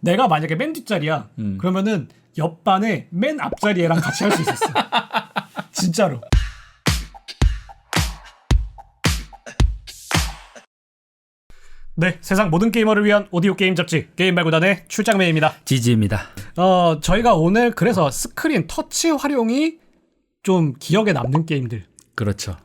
내가 만약에 맨 뒷자리야. 음. 그러면은 옆반에 맨 앞자리 애랑 같이 할 수 있었어. 진짜로. 네, 세상 모든 게이머를 위한 오디오 게임 잡지 게임 말고단의 출장매입니다. 지지입니다. 어, 저희가 오늘 그래서 스크린 터치 활용이 좀 기억에 남는 게임들 그렇죠.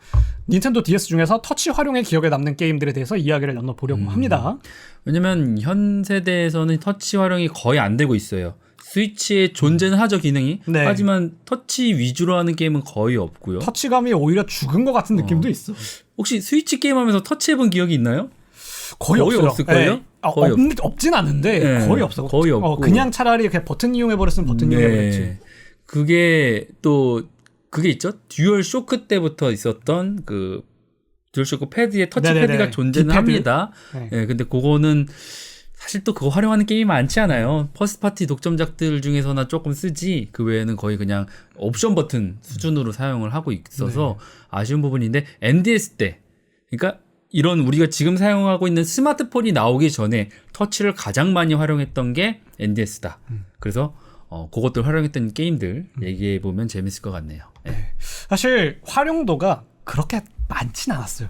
닌텐도 DS 중에서 터치 활용에 기억에 남는 게임들에 대해서 이야기를 나눠보려고 음. 합니다. 왜냐면 현 세대에서는 터치 활용이 거의 안 되고 있어요. 스위치의 존재는 하죠 기능이. 네. 하지만 터치 위주로 하는 게임은 거의 없고요. 터치감이 오히려 죽은 것 같은 느낌도 있어. 혹시 스위치 게임하면서 터치해본 기억이 있나요? 거의, 거의 없어요. 없을걸요? 네. 아, 거의 없, 없진 않은데 네, 거의 없어. 거의 어, 없고. 그냥 차라리 그냥 버튼 이용해 버렸으면 버튼 이용해 버렸지. 그게 또 그게 있죠. 듀얼 쇼크 때부터 있었던 그 듀얼 쇼크 패드에 터치 네네네. 패드가 존재는. 합니다. 네. 예, 근데 그거는 사실 또 그거 활용하는 게임이 많지 않아요. 퍼스트 파티 독점작들 중에서나 조금 쓰지 그 외에는 거의 그냥 옵션 버튼 수준으로 사용을 하고 있어서 네. 아쉬운 부분인데 NDS 때 그러니까 이런 우리가 지금 사용하고 있는 스마트폰이 나오기 전에 터치를 가장 많이 활용했던 게 NDS다. 음. 그래서 어, 그것들 활용했던 게임들 얘기해 보면 재밌을 것 같네요. 예. 사실 활용도가 그렇게 많진 않았어요.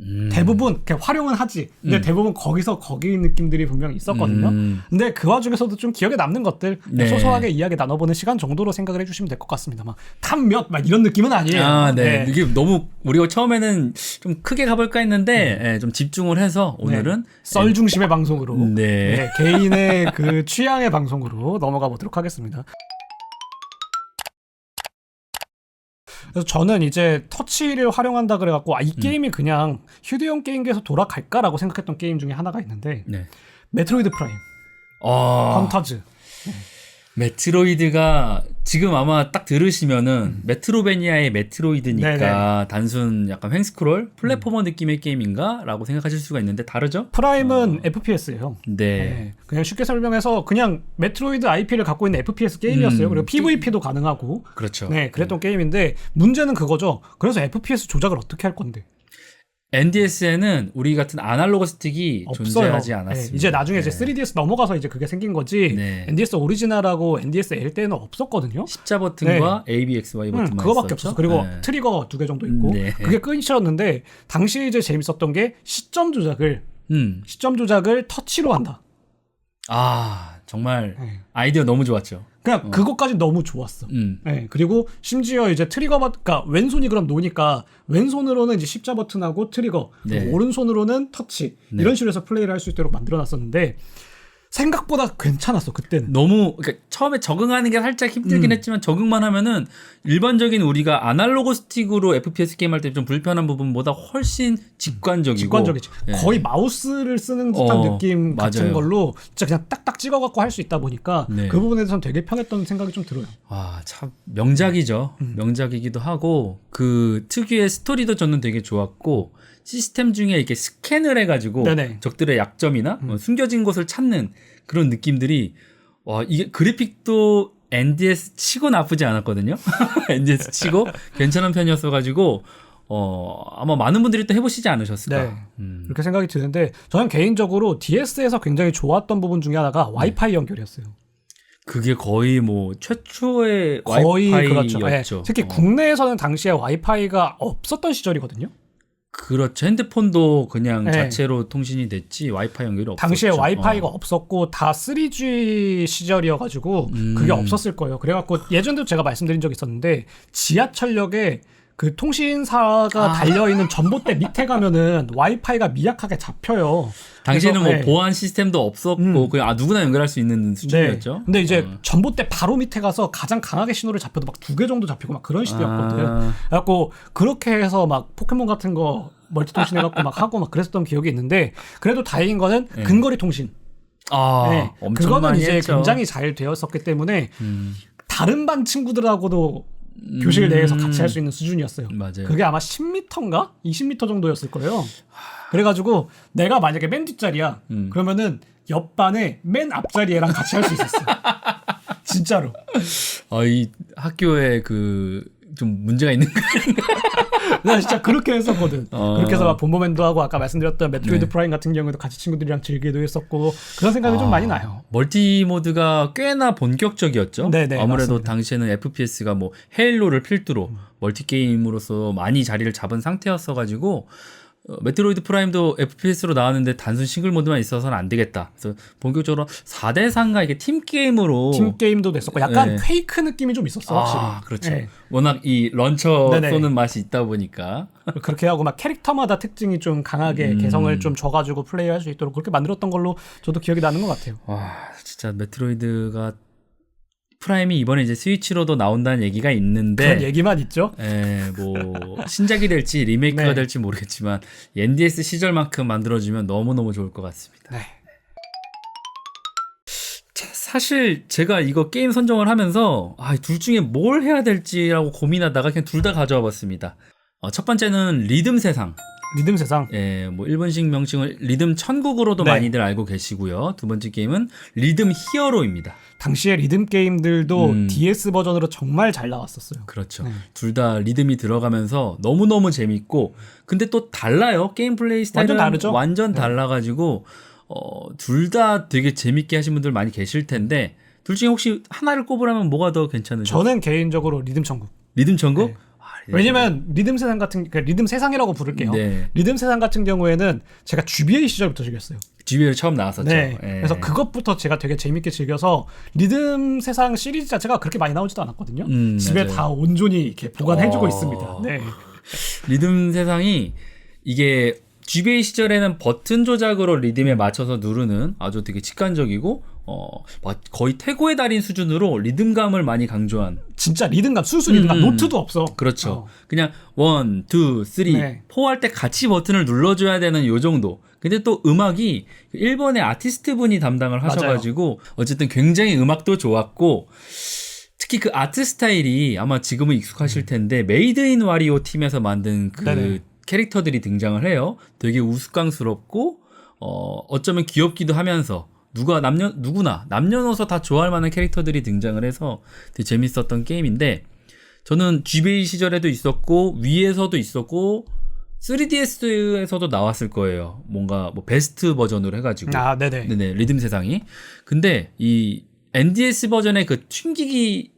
음. 대부분 그냥 활용은 하지. 근데 대부분 거기서 거기 느낌들이 분명히 있었거든요. 음. 근데 그 와중에서도 좀 기억에 남는 것들 네. 소소하게 이야기 나눠보는 시간 정도로 생각을 해주시면 될 것 같습니다. 막탑몇 막 이런 느낌은 아니에요. 아, 네. 네. 이게 너무 우리가 처음에는 좀 크게 가볼까 했는데 예, 좀 집중을 해서 오늘은 네. 썰 중심의 방송으로 네. 네, 개인의 그 취향의 방송으로 넘어가 보도록 하겠습니다. 그래서 저는 이제 터치를 활용한다 그래갖고 아, 이 게임이 그냥 휴대용 게임기에서 돌아갈까라고 생각했던 게임 중에 하나가 있는데 네. 메트로이드 프라임, 어, 헌터즈. 메트로이드가 지금 아마 딱 들으시면은 메트로베니아의 메트로이드니까 음. 네네. 단순 약간 횡스크롤 플랫포머 느낌의 게임인가라고 생각하실 수가 있는데 다르죠? 프라임은 FPS예요. 네. 네. 그냥 쉽게 설명해서 그냥 메트로이드 IP를 갖고 있는 FPS 게임이었어요. 음, 그리고 PVP도 가능하고. 그렇죠. 네, 그랬던 게임인데 문제는 그거죠. 그래서 FPS 조작을 어떻게 할 건데? NDS에는 우리 같은 아날로그 스틱이 없어요. 존재하지 않았습니다. 네, 이제 나중에 네. 이제 3DS 넘어가서 이제 그게 생긴 거지. 네. NDS 오리지널하고 NDS L 때는 없었거든요. 십자 버튼과 ABXY 음, 버튼만 그거밖에? 없었어. 그리고 네. 트리거 두 개 정도 있고 네. 그게 끝이었는데 당시 이제 재밌었던 게 시점 조작을 음. 시점 조작을 터치로 한다. 아, 정말 네. 아이디어 너무 좋았죠. 그냥 그것까지 너무 좋았어. 음. 네, 그리고 심지어 이제 트리거 버튼, 그러니까 왼손이 그럼 노니까 왼손으로는 이제 십자 버튼하고 트리거, 네. 오른손으로는 터치 네. 이런 식으로 해서 플레이를 할 수 있도록 만들어놨었는데 생각보다 괜찮았어 그때는. 너무 그러니까 처음에 적응하는 게 살짝 힘들긴 음. 했지만 적응만 하면은 일반적인 우리가 아날로그 스틱으로 FPS 게임 할 때 좀 불편한 부분보다 훨씬 직관적이고 직관적이지. 예. 거의 마우스를 쓰는 듯한 어, 느낌 같은 맞아요. 걸로 진짜 그냥 딱딱 찍어 갖고 할 수 있다 보니까 네. 그 부분에 대해서는 되게 편했던 생각이 좀 들어요. 아, 참 명작이죠. 음. 명작이기도 하고 그 특유의 스토리도 저는 되게 좋았고 시스템 중에 이렇게 스캔을 해가지고 네네. 음. 적들의 약점이나 뭐 숨겨진 곳을 찾는 그런 느낌들이 와 이게 그래픽도 NDS 치고 나쁘지 않았거든요. NDS 치고 괜찮은 편이었어가지고 어 아마 많은 분들이 또 해보시지 않으셨을까. 네. 음. 그렇게 생각이 드는데 저는 개인적으로 DS에서 굉장히 좋았던 부분 중에 하나가 와이파이 연결이었어요. 그게 거의 뭐 최초의 거의 와이파이였죠. 그렇죠. 네. 특히 어. 국내에서는 당시에 와이파이가 없었던 시절이거든요. 그렇죠. 핸드폰도 그냥 네. 자체로 통신이 됐지 와이파이 연결이 없었죠. 당시에 와이파이가 어. 없었고 다 3G 시절이어가지고 음. 그게 없었을 거예요. 그래갖고 예전에도 제가 말씀드린 적이 있었는데 지하철역에 그 통신사가 아. 달려있는 전봇대 밑에 가면은 와이파이가 미약하게 잡혀요. 당시에는 뭐 네. 보안 시스템도 없었고 음. 그냥 아 누구나 연결할 수 있는 수준이었죠. 근데 이제 어. 전봇대 바로 밑에 가서 가장 강하게 신호를 잡혀도 막 두 개 정도 잡히고 막 그런 시대였거든. 아. 그래갖고 그렇게 해서 막 포켓몬 같은 거 멀티 통신 해갖고 막 하고 막 그랬었던 기억이 있는데 그래도 다행인 거는 네. 근거리 통신. 아, 네. 엄청 그거는 이제 했죠. 굉장히 잘 되었었기 때문에 음, 다른 반 친구들하고도 교실 내에서 같이 할 수 있는 수준이었어요. 맞아요. 그게 아마 10m인가 20m 정도였을 거예요. 그래가지고 내가 만약에 맨 뒷자리야. 음. 그러면은 옆반에 맨 앞자리 애랑 같이 할 수 있었어. 진짜로. 어, 이 학교에 그 좀 문제가 있는 거나 진짜 그렇게 했었거든. 어. 그렇게 해서 막 본모맨도 하고 아까 말씀드렸던 메트로이드 네. 프라임 같은 경우에도 같이 친구들이랑 즐기기도 했었고 그런 생각이 좀 아, 많이 나요. 멀티 모드가 꽤나 본격적이었죠. 네네, 아무래도 맞습니다. 당시에는 FPS가 뭐 헤일로를 필두로 멀티 게임으로서 많이 자리를 잡은 상태였어 가지고 어, 메트로이드 프라임도 FPS로 나왔는데 단순 싱글 모드만 있어서는 안 되겠다. 그래서 본격적으로 4대 3가 이게 팀 게임으로 팀 게임도 됐었고 약간 네. 퀘이크 느낌이 좀 있었어 확실히. 아, 그렇죠. 네. 워낙 이 런처 네네. 쏘는 맛이 있다 보니까 그렇게 하고 막 캐릭터마다 특징이 좀 강하게 음. 개성을 좀 줘가지고 플레이할 수 있도록 그렇게 만들었던 걸로 저도 기억이 나는 것 같아요. 와 진짜 메트로이드가 프라임이 이번에 이제 스위치로도 나온다는 얘기가 있는데 그런 얘기만 있죠. 에, 뭐 신작이 될지 리메이크가 네. 될지 모르겠지만 NDS 시절만큼 만들어주면 너무 너무 좋을 것 같습니다. 네. 자, 사실 제가 이거 게임 선정을 하면서 아, 둘 중에 뭘 해야 될지라고 고민하다가 그냥 둘 다 가져와 봤습니다. 어, 첫 번째는 리듬 세상. 리듬 세상. 예, 뭐 일본식 명칭을 리듬 천국으로도 네. 많이들 알고 계시고요. 두 번째 게임은 리듬 히어로입니다. 당시에 리듬 게임들도 음. DS 버전으로 정말 잘 나왔었어요. 그렇죠. 네. 둘다 리듬이 들어가면서 너무너무 재밌고 근데 또 달라요. 게임 플레이 스타일은 완전 다르죠? 완전 네. 달라 가지고 어, 둘 다 되게 재밌게 하신 분들 많이 계실 텐데 둘 중에 혹시 하나를 꼽으라면 뭐가 더 괜찮으죠? 저는 개인적으로 리듬 천국. 리듬 천국? 네. 아, 리듬 왜냐면 리듬 세상 같은 그 리듬 세상이라고 부를게요. 네. 리듬 세상 같은 경우에는 제가 GBA 시절부터 즐겼어요. GBA 처음 나왔었죠. 네. 예. 그래서 그것부터 제가 되게 재밌게 즐겨서 리듬 세상 시리즈 자체가 그렇게 많이 나오지도 않았거든요. 음, 집에 맞아요. 다 온전히 이렇게 보관해주고 어. 있습니다. 네. 리듬 세상이 이게 GBA 시절에는 버튼 조작으로 리듬에 맞춰서 누르는 아주 되게 직관적이고 어 막 거의 태고의 달인 수준으로 리듬감을 많이 강조한 진짜 리듬감, 순수 리듬감, 음, 음. 노트도 없어. 그렇죠. 어. 그냥 원, 투, 쓰리, 네. 포할 때 같이 버튼을 눌러줘야 되는 요 정도. 근데 또 음악이 일본의 아티스트 분이 담당을 맞아요. 하셔가지고 어쨌든 굉장히 음악도 좋았고 특히 그 아트 스타일이 아마 지금은 익숙하실 텐데 메이드 인 와리오 팀에서 만든 그 음. 네네. 캐릭터들이 등장을 해요. 되게 우스꽝스럽고 어 어쩌면 귀엽기도 하면서 누가 남녀 누구나 남녀노소 다 좋아할 만한 캐릭터들이 등장을 해서 되게 재밌었던 게임인데 저는 GBA 시절에도 있었고 위에서도 있었고 3DS에서도 나왔을 거예요. 뭔가 뭐 베스트 버전으로 해가지고 아, 네네. 네네 리듬 세상이 근데 이 NDS 버전의 그 튕기기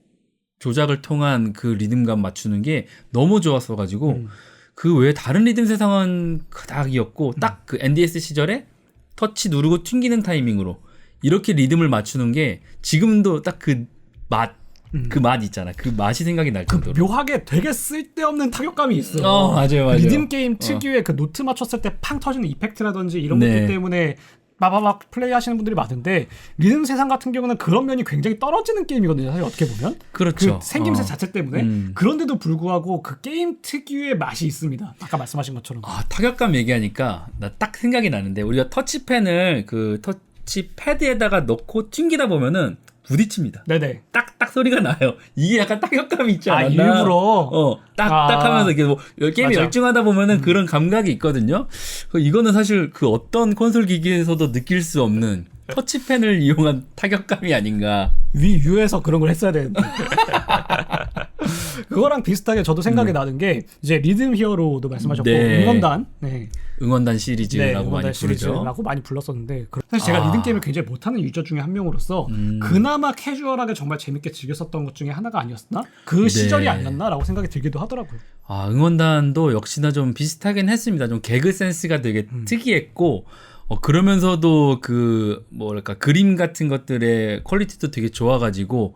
조작을 통한 그 리듬감 맞추는 게 너무 좋았어가지고 음. 그 외에 다른 리듬 세상은 그닥이었고 딱그 NDS 시절에 터치 누르고 튕기는 타이밍으로 이렇게 리듬을 맞추는 게 지금도 딱 그맛그맛 음. 있잖아 그 맛이 생각이 날그 정도로 묘하게 되게 쓸데없는 타격감이 있어요. 어 맞아요 맞아요 리듬 게임 특유의 그 노트 맞췄을 때 팡 터지는 이펙트라든지 이런 네. 것들 때문에 마바박 플레이 하시는 분들이 많은데 리듬 세상 같은 경우는 그런 면이 굉장히 떨어지는 게임이거든요. 사실 어떻게 보면 그렇죠 그 생김새 어. 자체 때문에 음. 그런데도 불구하고 그 게임 특유의 맛이 있습니다. 아까 말씀하신 것처럼. 아, 타격감 얘기하니까 나 딱 생각이 나는데 우리가 터치펜을 그 터 치패드에다가 넣고 튕기다 보면은 부딪힙니다. 네네. 딱딱 소리가 나요. 이게 약간 타격감이 있지 아 않나? 일부러 어, 딱딱 아. 하면서 이게 뭐 게임이 맞아. 음. 열중하다 보면은 그런 감각이 있거든요. 그 이거는 사실 그 어떤 콘솔 기기에서도 느낄 수 없는 터치펜을 이용한 타격감이 아닌가. 위 유에서 그런 걸 했어야 되는데. 그거랑 비슷하게 저도 생각이 나는 게 이제 리듬 히어로도 말씀하셨고 음. 네. 응원단 네. 응원단 시리즈라고 네, 많이 부르죠. 시리즈라고 많이 불렀었는데 그- 사실 제가 아. 리듬 게임을 굉장히 못하는 유저 중에 한 명으로서 음. 그나마 캐주얼하게 정말 재밌게 즐겼었던 것 중에 하나가 아니었나? 그 네. 시절이 아니었나라고 생각이 들기도 하더라고요. 아, 응원단도 역시나 좀 비슷하긴 했습니다. 좀 개그 센스가 되게 음. 특이했고, 어, 그러면서도 그, 뭐랄까, 그림 같은 것들의 퀄리티도 되게 좋아가지고,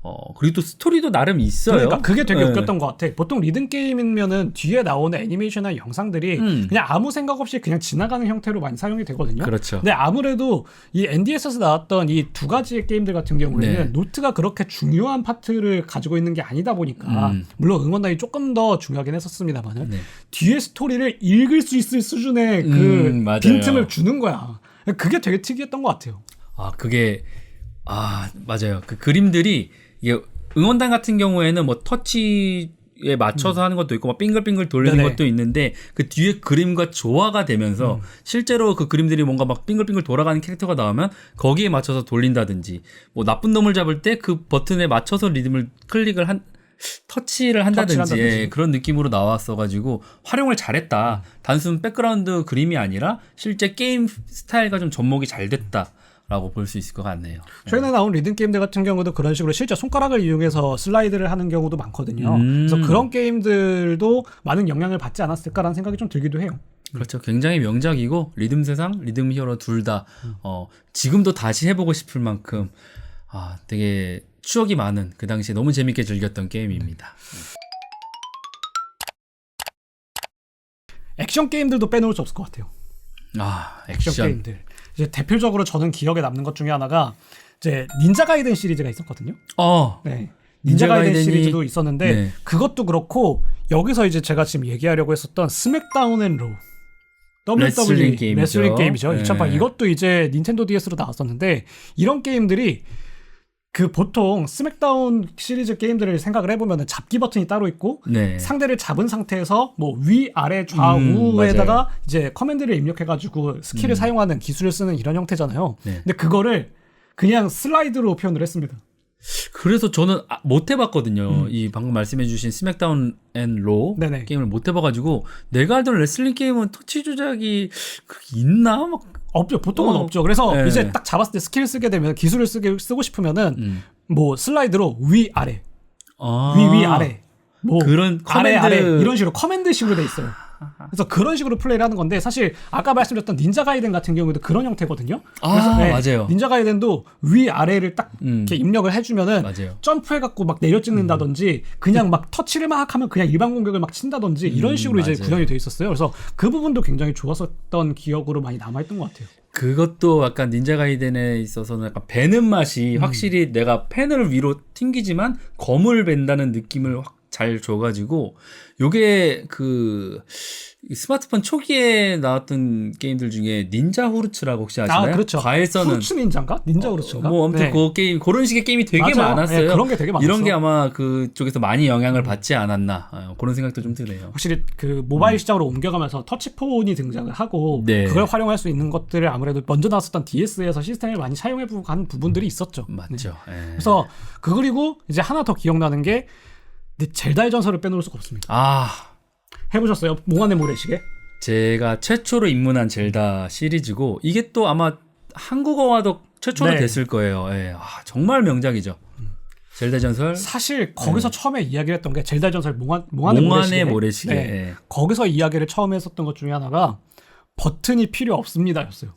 어, 그리고 또 스토리도 나름 있어요. 그러니까 그게 되게 네. 웃겼던 것 같아. 보통 리듬 게임이면은 뒤에 나오는 애니메이션이나 영상들이 음. 그냥 아무 생각 없이 그냥 지나가는 형태로 많이 사용이 되거든요. 그렇죠. 근데 아무래도 이 NDS에서 나왔던 이 두 가지의 게임들 같은 경우에는 네. 노트가 그렇게 중요한 파트를 가지고 있는 게 아니다 보니까 음. 물론 응원단이 조금 더 중요하긴 했었습니다만은 네. 뒤에 스토리를 읽을 수 있을 수준의 그 음. 빈틈을 주는 거야. 그게 되게 특이했던 것 같아요. 아, 그게, 아, 맞아요. 그 그림들이, 이게, 응원단 같은 경우에는 뭐 터치 에 맞춰서 하는 것도 있고, 막 빙글빙글 돌리는 음. 네네. 것도 있는데, 그 뒤에 그림과 조화가 되면서, 음. 실제로 그 그림들이 뭔가 막 빙글빙글 돌아가는 캐릭터가 나오면, 거기에 맞춰서 돌린다든지, 뭐 나쁜 놈을 잡을 때 그 버튼에 맞춰서 리듬을 클릭을 한, 터치를 한다든지, 터치를 한다든지. 예, 그런 느낌으로 나왔어가지고 활용을 잘했다. 단순 백그라운드 그림이 아니라 실제 게임 스타일과 좀 접목이 잘 됐다 라고 볼 수 있을 것 같네요. 최근에 나온 리듬 게임들 같은 경우도 그런 식으로 실제 손가락을 이용해서 슬라이드를 하는 경우도 많거든요. 음. 그래서 그런 게임들도 많은 영향을 받지 않았을까라는 생각이 좀 들기도 해요. 그렇죠. 굉장히 명작이고 리듬 세상, 리듬 히어로 둘다 어, 지금도 다시 해보고 싶을 만큼 아, 되게 추억이 많은 그 당시에 너무 재밌게 즐겼던 게임입니다. 액션 게임들도 빼놓을 수 없을 것 같아요. 아, 액션, 액션. 게임들. 이제 대표적으로 저는 기억에 남는 것 중에 하나가 이제 닌자 가이덴 시리즈가 있었거든요. 어, 네. 닌자 가이덴 가이덴이- 시리즈도 있었는데 네. 그것도 그렇고 여기서 이제 제가 지금 얘기하려고 했었던 스맥다운 앤 로우 레슬링 WWE 게임이죠. 레슬링 게임이죠. 네. 2008 이것도 이제 닌텐도 DS로 나왔었는데 이런 게임들이 그 보통 스맥다운 시리즈 게임들을 생각을 해보면 잡기 버튼이 따로 있고 네. 상대를 잡은 상태에서 뭐 위, 아래, 음, 좌우에다가 맞아요. 이제 커맨드를 입력해가지고 스킬을 사용하는 기술을 쓰는 이런 형태잖아요. 네. 근데 그거를 그냥 슬라이드로 표현을 했습니다. 그래서 저는 아, 못 해봤거든요. 이 방금 말씀해주신 스맥다운 앤로 음. 게임을 못 해봐가지고 내가 알던 레슬링 게임은 터치 조작이 있나? 막 없죠. 보통은 어, 없죠. 그래서 네. 이제 딱 잡았을 때 스킬을 쓰게 되면 기술을 쓰게 쓰고 싶으면은 음. 뭐 슬라이드로 위 아래 아, 위위 아래 뭐 그런 아래 커맨드- 아래 이런 식으로 커맨드식으로 돼 있어요. 그래서 그런 식으로 플레이를 하는 건데 사실 아까 말씀드렸던 닌자 가이덴 같은 경우도 그런 형태거든요. 아, 맞아요. 닌자 가이덴도 위 아래를 딱 음. 이렇게 입력을 해주면은 맞아요. 점프해갖고 막 내려 찍는다든지 그냥 막 터치를 막 하면 그냥 일반 공격을 막 친다든지 이런 음, 식으로 이제 맞아요. 구현이 돼 있었어요. 그래서 그 부분도 굉장히 좋았었던 기억으로 많이 남아있던 것 같아요. 그것도 약간 닌자 가이덴에 있어서는 약간 베는 맛이 음. 확실히 내가 펜을 위로 튕기지만 검을 벤다는 느낌을 확 잘 줘가지고 요게 그 스마트폰 초기에 나왔던 게임들 중에 닌자 후르츠라고 혹시 아시나요? 아 그렇죠. 과일선은 후르츠 닌자인가? 닌자 후르츠인가? 뭐 아무튼 네. 그 게임 그런 식의 게임이 되게 맞아요. 많았어요. 네, 그런 게 되게 많았어. 이런 게 아마 그쪽에서 많이 영향을 받지 않았나 어, 그런 생각도 좀 드네요. 확실히 그 모바일 시장으로 옮겨가면서 터치폰이 등장을 하고 음. 네. 그걸 활용할 수 있는 것들을 아무래도 먼저 나왔었던 DS에서 시스템을 많이 사용해보고 간 부분들이 있었죠. 네. 맞죠. 예. 그래서 그 그리고 이제 하나 더 기억나는 게 근데 젤다의 전설을 빼놓을 수가 없습니다. 아 해보셨어요? 몽환의 모래시계? 제가 최초로 입문한 젤다 시리즈고 이게 또 아마 한국어화도 최초로 네. 됐을 거예요. 예. 아, 정말 명작이죠. 젤다 전설 사실 거기서 처음에 이야기를 했던 게 젤다의 전설 몽환, 몽환의, 네. 몽환의 모래시계. 모래시계. 네. 예. 거기서 이야기를 처음 했었던 것 중에 하나가 버튼이 필요 없습니다였어요.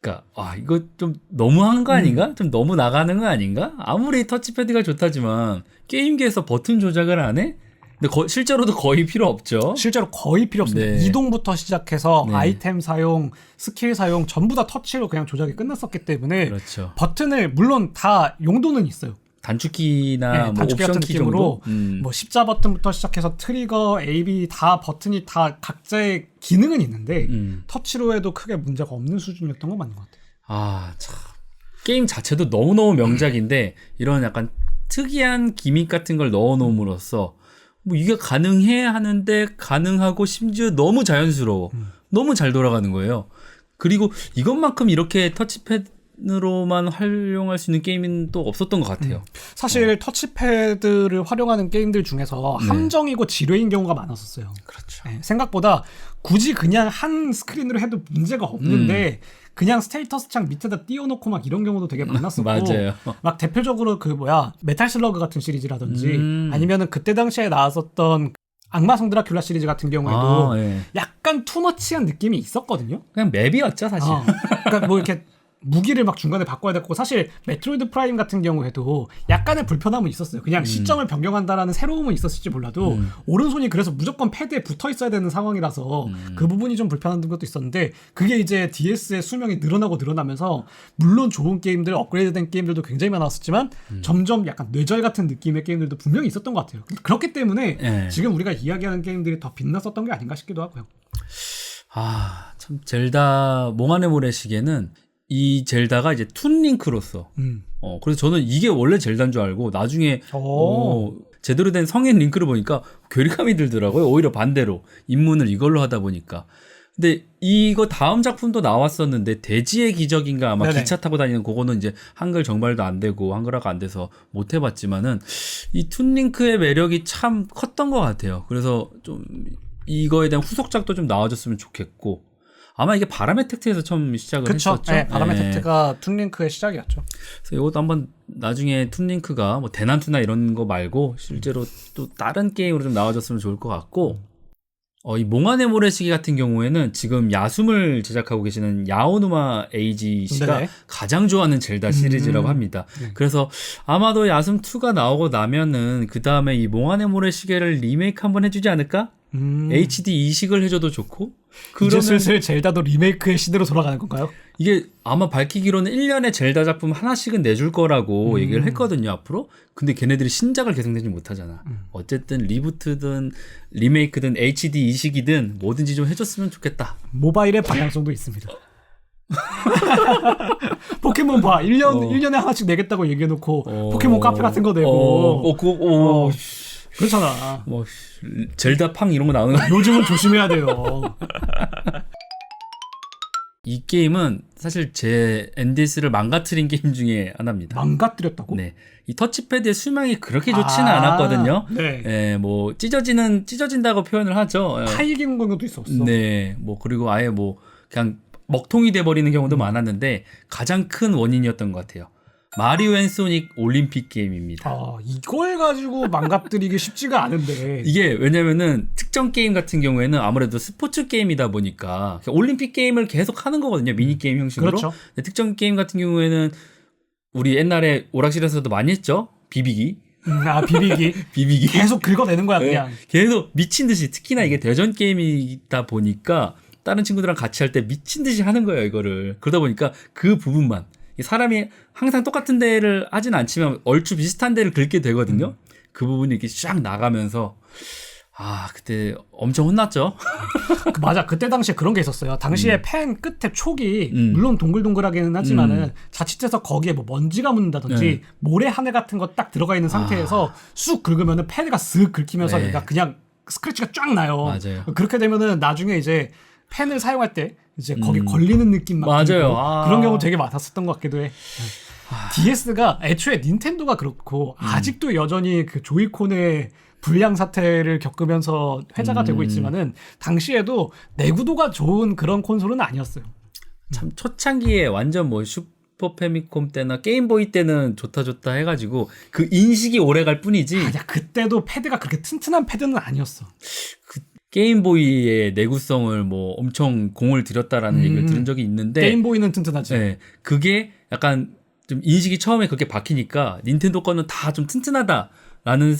그러니까 아 이거 좀 너무한 거 아닌가? 음. 좀 너무 나가는 거 아닌가? 아무리 터치패드가 좋다지만 게임기에서 버튼 조작을 안 해? 근데 거- 실제로도 거의 필요 없죠. 실제로 거의 필요 없습니다. 네. 이동부터 시작해서 네. 아이템 사용, 스킬 사용 전부 다 터치로 그냥 조작이 끝났었기 때문에 그렇죠. 버튼을 물론 다 용도는 있어요. 단축키나 네, 뭐 단축키 옵션 같은 키 느낌으로. 음. 뭐 십자 버튼부터 시작해서 트리거, A, B 다 버튼이 다 각자의 기능은 있는데 음. 터치로 해도 크게 문제가 없는 수준이었던 건 맞는 것 같아요. 아, 참. 게임 자체도 너무너무 명작인데, 이런 약간 특이한 기믹 같은 걸 넣어 놓음으로써, 뭐 이게 가능해 하는데, 가능하고 심지어 너무 자연스러워. 너무 잘 돌아가는 거예요. 그리고 이것만큼 이렇게 터치패드 로만 활용할 수 있는 게임은 또 없었던 것 같아요. 사실 터치패드를 활용하는 게임들 중에서 어. 네. 함정이고 지뢰인 경우가 많았었어요. 그렇죠. 네, 생각보다 굳이 그냥 한 스크린으로 해도 문제가 없는데 그냥 스테이터스 창 밑에다 띄워놓고 막 이런 경우도 되게 많았었고 맞아요. 막 대표적으로 그 뭐야 메탈 슬러그 같은 시리즈라든지 음. 아니면은 그때 당시에 나왔었던 악마 성 드라큘라 시리즈 같은 경우에도 아, 예. 약간 투머치한 느낌이 있었거든요. 그냥 맵이었죠, 사실. 어, 그러니까 뭐 이렇게 무기를 막 중간에 바꿔야 됐고 사실 메트로이드 프라임 같은 경우에도 약간의 불편함은 있었어요. 음. 그냥 시점을 변경한다라는 새로움은 있었을지 몰라도 오른손이 그래서 무조건 패드에 붙어 있어야 되는 상황이라서 음. 그 부분이 좀 불편한 것도 있었는데 그게 이제 DS의 수명이 늘어나고 늘어나면서 물론 좋은 게임들 업그레이드된 게임들도 굉장히 많았었지만 음. 점점 약간 뇌절 같은 느낌의 게임들도 분명히 있었던 것 같아요. 그렇기 때문에 예. 지금 우리가 이야기하는 게임들이 더 빛났었던 게 아닌가 싶기도 하고요. 아, 참, 젤다 몽환의 모래시계는 이 젤다가 이제 툰 링크로서 음. 어, 그래서 저는 이게 원래 젤다인 줄 알고 나중에 오. 어, 제대로 된 성인 링크를 보니까 괴리감이 들더라고요. 오히려 반대로 입문을 이걸로 하다 보니까 근데 이거 다음 작품도 나왔었는데 대지의 기적인가 아마 네네. 기차 타고 다니는 그거는 이제 한글 정발도 안 되고 한글화가 안 돼서 못 해봤지만은 이 툰링크의 매력이 참 컸던 것 같아요. 그래서 좀 이거에 대한 후속작도 좀 나와줬으면 좋겠고 아마 이게 바람의 텍트에서 처음 시작을 그쵸. 했었죠. 네, 바람의 네. 텍트가 툰링크의 시작이었죠. 그래서 이것도 한번 나중에 툰링크가 뭐 대난투나 이런 거 말고 실제로 또 다른 게임으로 좀 나와줬으면 좋을 것 같고 어, 이 몽환의 모래시계 같은 경우에는 지금 야숨을 제작하고 계시는 야오누마 에이지 씨가 네네. 가장 좋아하는 젤다 시리즈라고 음. 합니다. 네. 그래서 아마도 야숨 2가 나오고 나면은 그 다음에 이 몽환의 모래시계를 리메이크 한번 해주지 않을까? 음. HD 이식을 해줘도 좋고. 이제 그러면 슬슬 젤다도 리메이크의 시대로 돌아가는 건가요? 이게 아마 밝히기로는 1년에 젤다 작품 하나씩은 내줄 거라고 음. 얘기를 했거든요, 앞으로. 근데 걔네들이 신작을 계속 내지 못하잖아. 음. 어쨌든 리부트든 리메이크든 HD 이식이든 뭐든지 좀 해줬으면 좋겠다. 모바일의 방향성도 있습니다. 포켓몬 봐. 1년, 어. 1년에 하나씩 내겠다고 얘기해놓고 어. 포켓몬 카페 같은 거 내고. 어, 어, 그거, 어, 어. 그렇잖아. 뭐, 젤다 팡 이런 거 나오는 거. 요즘은 조심해야 돼요. 이 게임은 사실 제 NDS를 망가뜨린 게임 중에 하나입니다. 망가뜨렸다고? 네. 이 터치패드의 수명이 그렇게 좋지는 아, 않았거든요. 네. 예, 뭐, 찢어지는, 찢어진다고 표현을 하죠. 예. 타이기는 경우도 있었어. 네, 뭐 그리고 아예 뭐 그냥 먹통이 돼 버리는 경우도 음. 많았는데 가장 큰 원인이었던 것 같아요. 마리오 앤 소닉 올림픽 게임입니다. 아, 이걸 가지고 망가뜨리기 쉽지가 않은데. 이게 왜냐면은 특정 게임 같은 경우에는 아무래도 스포츠 게임이다 보니까 올림픽 게임을 계속 하는 거거든요. 미니 게임 형식으로. 그렇죠. 특정 게임 같은 경우에는 우리 옛날에 오락실에서도 많이 했죠. 비비기. 음, 아, 비비기. 비비기. 계속 긁어내는 거야, 그냥. 네, 계속 미친 듯이 특히나 이게 대전 게임이다 보니까 다른 친구들이랑 같이 할 때 미친 듯이 하는 거예요 이거를 그러다 보니까 그 부분만 이 사람이 항상 똑같은 데를 하진 않지만 얼추 비슷한 데를 긁게 되거든요 그 부분이 이렇게 쫙 나가면서 아 그때 엄청 혼났죠 그 맞아. 그때 당시에 그런 게 있었어요. 당시에 펜 끝에 촉이 음. 물론 동글동글하기는 하지만은 음. 자칫해서 거기에 뭐 먼지가 묻는다든지 네. 모래 하늘 같은 거 딱 들어가 있는 상태에서 쑥 긁으면은 펜가 쓱 긁히면서 네. 얘가 그냥 스크래치가 쫙 나요. 맞아요. 그렇게 되면은 나중에 이제 펜을 사용할 때 이제 거기 음. 걸리는 느낌만 맞아요. 아. 그런 경우 되게 많았었던 것 같기도 해. DS가 애초에 닌텐도가 그렇고 음. 아직도 여전히 그 조이콘의 불량 사태를 겪으면서 회자가 음. 되고 있지만은 당시에도 내구도가 좋은 그런 콘솔은 아니었어요. 참 초창기에 완전 뭐 슈퍼 패미콤 때나 게임보이 때는 좋다 좋다 해가지고 그 인식이 오래 갈 뿐이지 아니야 그때도 패드가 그렇게 튼튼한 패드는 아니었어. 게임보이의 내구성을 뭐 엄청 공을 들였다라는 음. 얘기를 들은 적이 있는데 게임보이는 튼튼하지. 네, 그게 약간 좀 인식이 처음에 그렇게 박히니까 닌텐도 거는 다 좀 튼튼하다라는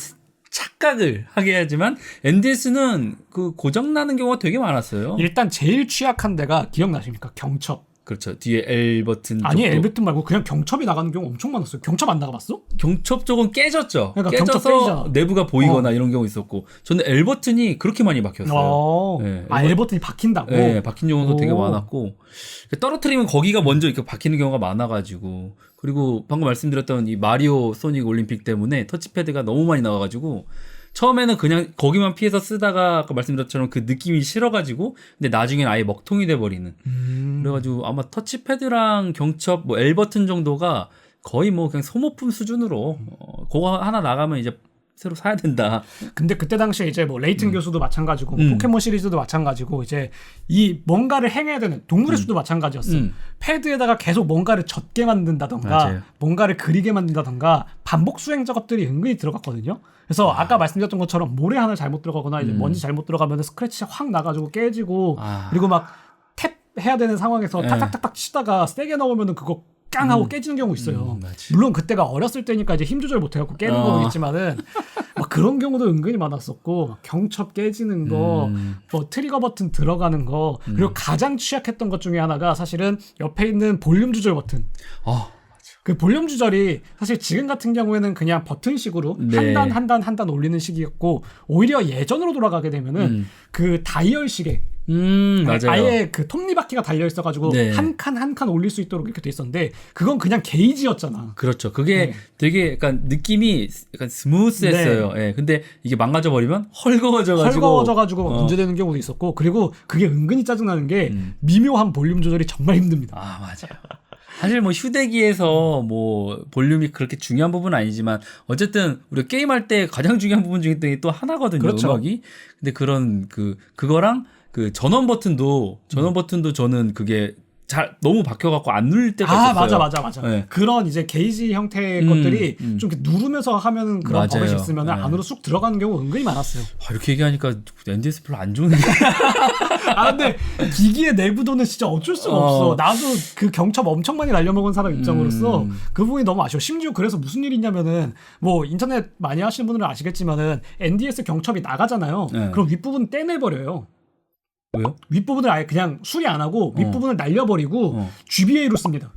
착각을 하게 하지만 NDS는 그 고장 나는 경우가 되게 많았어요. 일단 제일 취약한 데가 기억나십니까? 경첩. 그렇죠. 뒤에 L 버튼 아니 쪽도. 엘베튼 말고 그냥 경첩이 나가는 경우 엄청 많았어요. 경첩 안 나가봤어? 경첩 쪽은 깨졌죠. 그러니까 경첩 깨져서 깨지잖아. 내부가 보이거나 이런 경우 있었고 저는 L 버튼이 그렇게 많이 박혔어요. 어. 네, 아 엘베- 엘버튼이 박힌다고. 네, 박힌 경우도 오. 되게 많았고 떨어뜨리면 거기가 먼저 이렇게 박히는 경우가 많아가지고 그리고 방금 말씀드렸던 이 마리오 소닉 올림픽 때문에 터치패드가 너무 많이 나와가지고 처음에는 그냥 거기만 피해서 쓰다가 아까 말씀드렸처럼 그 느낌이 싫어가지고 근데 나중엔 아예 먹통이 돼버리는 음. 그래가지고 아마 터치패드랑 경첩 뭐 L 버튼 정도가 거의 뭐 그냥 소모품 수준으로 어, 그거 하나 나가면 이제 새로 사야 된다. 근데 그때 당시에 이제 뭐 레이튼 교수도 마찬가지고 뭐 음. 포켓몬 시리즈도 마찬가지고 이제 이 뭔가를 행해야 되는 동물의 수도 마찬가지였어. 음. 패드에다가 계속 뭔가를 젖게 만든다던가 맞아요. 뭔가를 그리게 만든다던가 반복 수행 작업들이 은근히 들어갔거든요. 그래서 아 까 말씀드렸던 것처럼 모래 하나 잘못 들어가거나 이제 음. 먼지 잘못 들어가면 스크래치 확 나가지고 깨지고 아. 그리고 막 탭 해야 되는 상황에서 네. 탁탁탁탁 치다가 세게 넣으면은 그거 깡 하고 깨지는 경우 있어요. 음. 물론 그때가 어렸을 때니까 이제 힘 조절 못 해갖고 깨는 어. 거겠지만은 막 그런 경우도 은근히 많았었고 막 경첩 깨지는 거, 음. 뭐 트리거 버튼 들어가는 거 그리고 가장 취약했던 것 중에 하나가 사실은 옆에 있는 볼륨 조절 버튼. 어, 그 볼륨 조절이 사실 지금 같은 경우에는 그냥 버튼식으로 네. 한단 한 단 한 단 올리는 식이었고 오히려 예전으로 돌아가게 되면은 음. 그 다이얼식의 음, 맞아요. 아예 그 톱니바퀴가 달려 있어가지고 네. 한칸 한 칸 올릴 수 있도록 이렇게 돼 있었는데 그건 그냥 게이지였잖아. 그렇죠. 그게 네. 되게 약간 느낌이 약간 스무스했어요. 예. 근데 이게 망가져 버리면 헐거워져가지고 헐거워져가지고 막 어. 문제되는 경우도 있었고 그리고 그게 은근히 짜증나는 게 음. 미묘한 볼륨 조절이 정말 힘듭니다. 아 맞아요. 사실 뭐 휴대기에서 뭐 볼륨이 그렇게 중요한 부분은 아니지만 어쨌든 우리가 게임할 때 가장 중요한 부분 중에 또 하나거든요. 그렇죠. 음악이. 근데 그런 그 그거랑 그 전원 버튼도 음. 전원 버튼도 저는 그게 잘 너무 박혀갖고 안 눌릴 때가 아 있었어요. 맞아 맞아 맞아 네. 그런 이제 게이지 형태의 음, 것들이 음. 좀 이렇게 누르면서 하면은 그런 맞아요. 버릇이 있으면 네. 안으로 쑥 들어가는 경우 은근히 많았어요. 아, 이렇게 얘기하니까 NDS 별로 안 좋은데. 아 근데 기기의 내부도는 진짜 어쩔 수가 어. 없어. 나도 그 경첩 엄청 많이 날려먹은 사람 입장으로서 음. 그 부분이 너무 아쉬워. 심지어 그래서 무슨 일이 있냐면은 뭐 인터넷 많이 하시는 분들은 아시겠지만은 NDS 경첩이 나가잖아요. 네. 그럼 윗부분 떼내버려요. 왜요? 윗부분을 아예 그냥 수리 안 하고 윗부분을 날려버리고 어. GBA로 씁니다.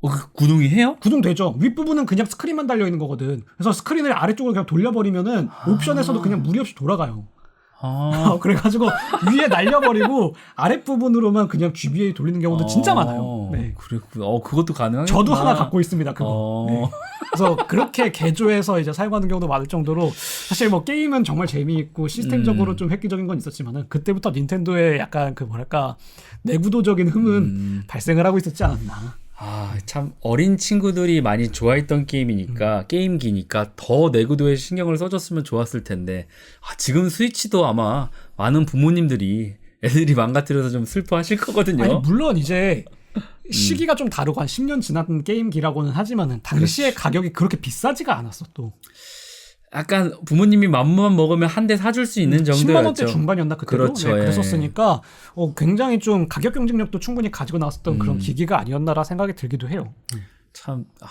어, 그 구동이 해요? 구동되죠. 윗부분은 그냥 스크린만 달려 있는 거거든. 그래서 스크린을 아래쪽으로 그냥 돌려버리면은 옵션에서도 그냥 무리 없이 돌아가요. 아. 어, 그래가지고 위에 날려버리고 아랫부분으로만 그냥 GBA 돌리는 경우도 진짜 많아요. 네. 그랬구나. 어, 그것도 가능하겠구나. 저도 하나 갖고 있습니다. 그거. 어. 네. 그래서 그렇게 개조해서 이제 사용하는 경우도 많을 정도로 사실 뭐 게임은 정말 재미있고 시스템적으로 음. 좀 획기적인 건 있었지만은 그때부터 닌텐도의 약간 그 뭐랄까 내구도적인 흠은 음. 발생을 하고 있었지 않았나. 아, 참 어린 친구들이 많이 좋아했던 게임이니까 게임기니까 더 내구도에 신경을 써줬으면 좋았을 텐데 아, 지금 스위치도 아마 많은 부모님들이 애들이 망가뜨려서 좀 슬퍼하실 거거든요. 아니 물론 이제 음. 시기가 좀 다르고 한 10년 지난 게임기라고는 하지만은 당시에 그렇죠. 가격이 그렇게 비싸지가 않았어 또. 약간 부모님이 맘만 먹으면 한 대 사줄 수 있는 10만 정도였죠. 원대 중반이었나 그때도 그렇죠, 네, 예. 그랬었으니까 어, 굉장히 좀 가격 경쟁력도 충분히 가지고 나왔었던 그런 음. 기기가 아니었나라 생각이 들기도 해요. 참 아,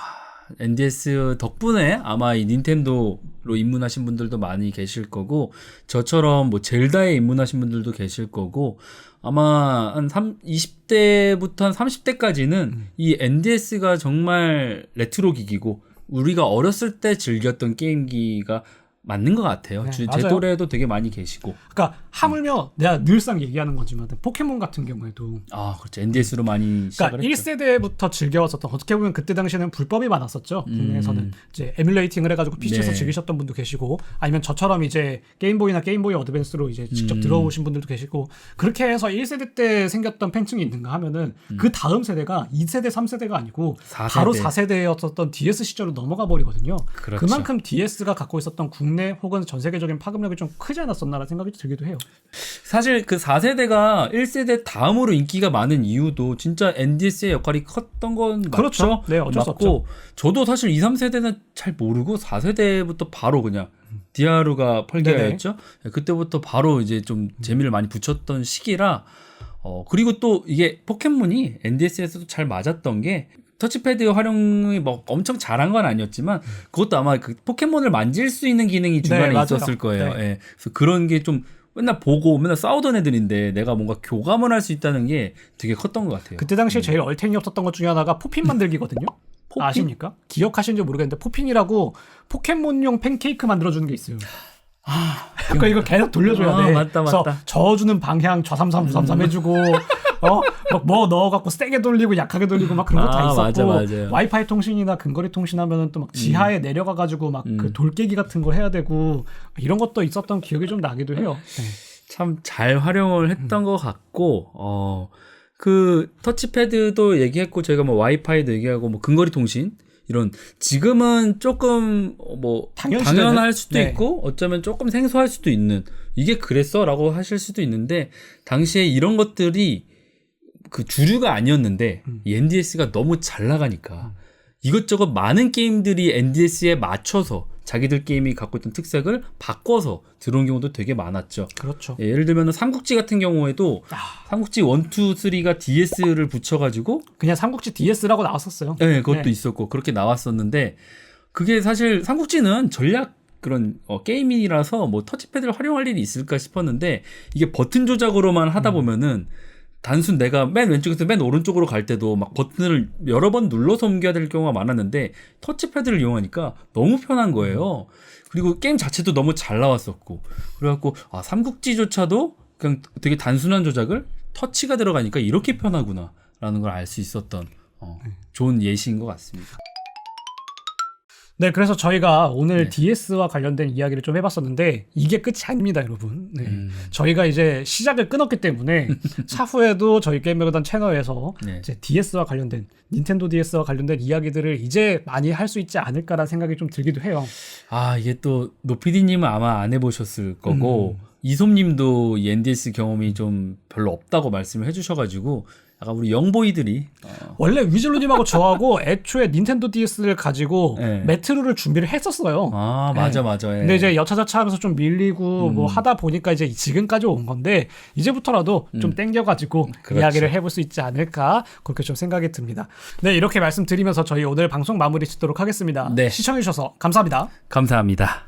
NDS 덕분에 아마 이 닌텐도로 입문하신 분들도 많이 계실 거고 저처럼 뭐 젤다에 입문하신 분들도 계실 거고 아마 한 3, 20대부터 한 30대까지는 음. 이 NDS가 정말 레트로 기기고 우리가 어렸을 때 즐겼던 게임기가 맞는 것 같아요. 네, 주- 제 맞아요. 또래도 되게 많이 계시고. 그러니까 하물며 내가 늘상 얘기하는 거지만 포켓몬 같은 경우에도 아, 그렇죠. NDS로 많이 그러니까 시작을 했죠. 1세대부터 즐겨왔었던 어떻게 보면 그때 당시에는 불법이 많았었죠. 국내에서는 음. 이제 에뮬레이팅을 해가지고 PC에서 네. 즐기셨던 분도 계시고 아니면 저처럼 이제 게임보이나 게임보이 어드밴스로 이제 직접 음. 들어오신 분들도 계시고 그렇게 해서 1세대 때 생겼던 팬층이 있는가 하면은 그 다음 세대가 2세대, 3세대가 아니고 음. 4세대. 바로 4세대였었던 DS 시절로 넘어가 버리거든요. 그렇죠. 만큼 DS가 갖고 있었던 국내 혹은 전 세계적인 파급력이 좀 크지 않았었나라는 생각이 들기도 해요. 사실 그 4세대가 1세대 다음으로 인기가 많은 이유도 진짜 NDS의 역할이 컸던 건 맞죠? 그렇죠. 네, 어쩔 수 맞고 저도 사실 2, 3세대는 잘 모르고 4세대부터 바로 그냥 디아루가 펄기아였죠. 네, 그때부터 바로 이제 좀 재미를 많이 붙였던 시기라 어 그리고 또 이게 포켓몬이 NDS에서도 잘 맞았던 게 터치패드 활용이 뭐 엄청 잘한 건 아니었지만 그것도 아마 그 포켓몬을 만질 수 있는 기능이 중간에 네. 있었을 거예요. 네. 예. 그래서 그런 게 좀 맨날 보고 맨날 싸우던 애들인데 내가 뭔가 교감을 할 수 있다는 게 되게 컸던 것 같아요. 그때 당시에 제일 얼탱이 없었던 것 중에 하나가 포핀 만들기거든요. 포핀? 아십니까? 기억하시는지 모르겠는데 포핀이라고 포켓몬용 팬케이크 만들어주는 게 있어요. 그러니까 이거 계속 돌려줘야 아, 돼. 맞다, 그래서 맞다. 저어주는 방향 좌삼삼 우삼삼 해주고 어막뭐 넣어갖고 세게 돌리고 약하게 돌리고 막 그런 거다 아, 있었고 맞아, 맞아요. 와이파이 통신이나 근거리 통신하면은 또 막 지하에 내려가가지고 막그 음. 돌깨기 같은 거 해야 되고 이런 것도 있었던 기억이 좀 나기도 해요. 네. 참잘 활용을 했던 것 같고 어 그 터치패드도 얘기했고 저희가 뭐 와이파이도 얘기하고 뭐 근거리 통신 이런 지금은 조금 어, 뭐 당연시되는? 당연 할 수도 네. 있고 어쩌면 조금 생소할 수도 있는 이게 그랬어라고 하실 수도 있는데 당시에 이런 것들이 그 주류가 아니었는데 음. 이 NDS가 너무 잘 나가니까 이것저것 많은 게임들이 NDS에 맞춰서 자기들 게임이 갖고 있던 특색을 바꿔서 들어온 경우도 되게 많았죠. 그렇죠. 예, 예를 들면 삼국지 같은 경우에도 아. 삼국지 1, 2, 3가 DS를 붙여가지고 그냥 삼국지 DS라고 나왔었어요. 예, 그것도 네. 있었고 그렇게 나왔었는데 그게 사실 삼국지는 전략 그런 어, 게임이라서 뭐 터치패드를 활용할 일이 있을까 싶었는데 이게 버튼 조작으로만 음. 하다 보면은 단순 내가 맨 왼쪽에서 맨 오른쪽으로 갈 때도 막 버튼을 여러 번 눌러서 옮겨야 될 경우가 많았는데 터치패드를 이용하니까 너무 편한 거예요. 그리고 게임 자체도 너무 잘 나왔었고 그래갖고 아 삼국지조차도 그냥 되게 단순한 조작을 터치가 들어가니까 이렇게 편하구나라는 걸 알 수 있었던 어, 좋은 예시인 것 같습니다. 네, 그래서 저희가 오늘 네. DS와 관련된 이야기를 좀 해봤었는데 이게 끝이 아닙니다, 여러분. 네. 음. 저희가 이제 시작을 끊었기 때문에 차후에도 저희 게임매거단 채널에서 네. 이제 DS와 관련된 닌텐도 DS와 관련된 이야기들을 이제 많이 할 수 있지 않을까라는 생각이 좀 들기도 해요. 아 이게 또 노피디님은 아마 안 해보셨을 거고 음. 이솜님도 이 NDS 경험이 좀 별로 없다고 말씀을 해주셔가지고 약간 우리 영보이들이 어, 원래 위즐로님하고 저하고 애초에 닌텐도 DS를 가지고 네. 메트로를 준비를 했었어요. 아 맞아 맞아. 예. 네. 근데 이제 여차저차 하면서 좀 밀리고 음. 뭐 하다 보니까 이제 지금까지 온 건데 이제부터라도 좀 땡겨가지고 그렇죠. 이야기를 해볼 수 있지 않을까 그렇게 좀 생각이 듭니다. 네 이렇게 말씀드리면서 저희 오늘 방송 마무리 짓도록 하겠습니다. 네. 시청해주셔서 감사합니다. 감사합니다.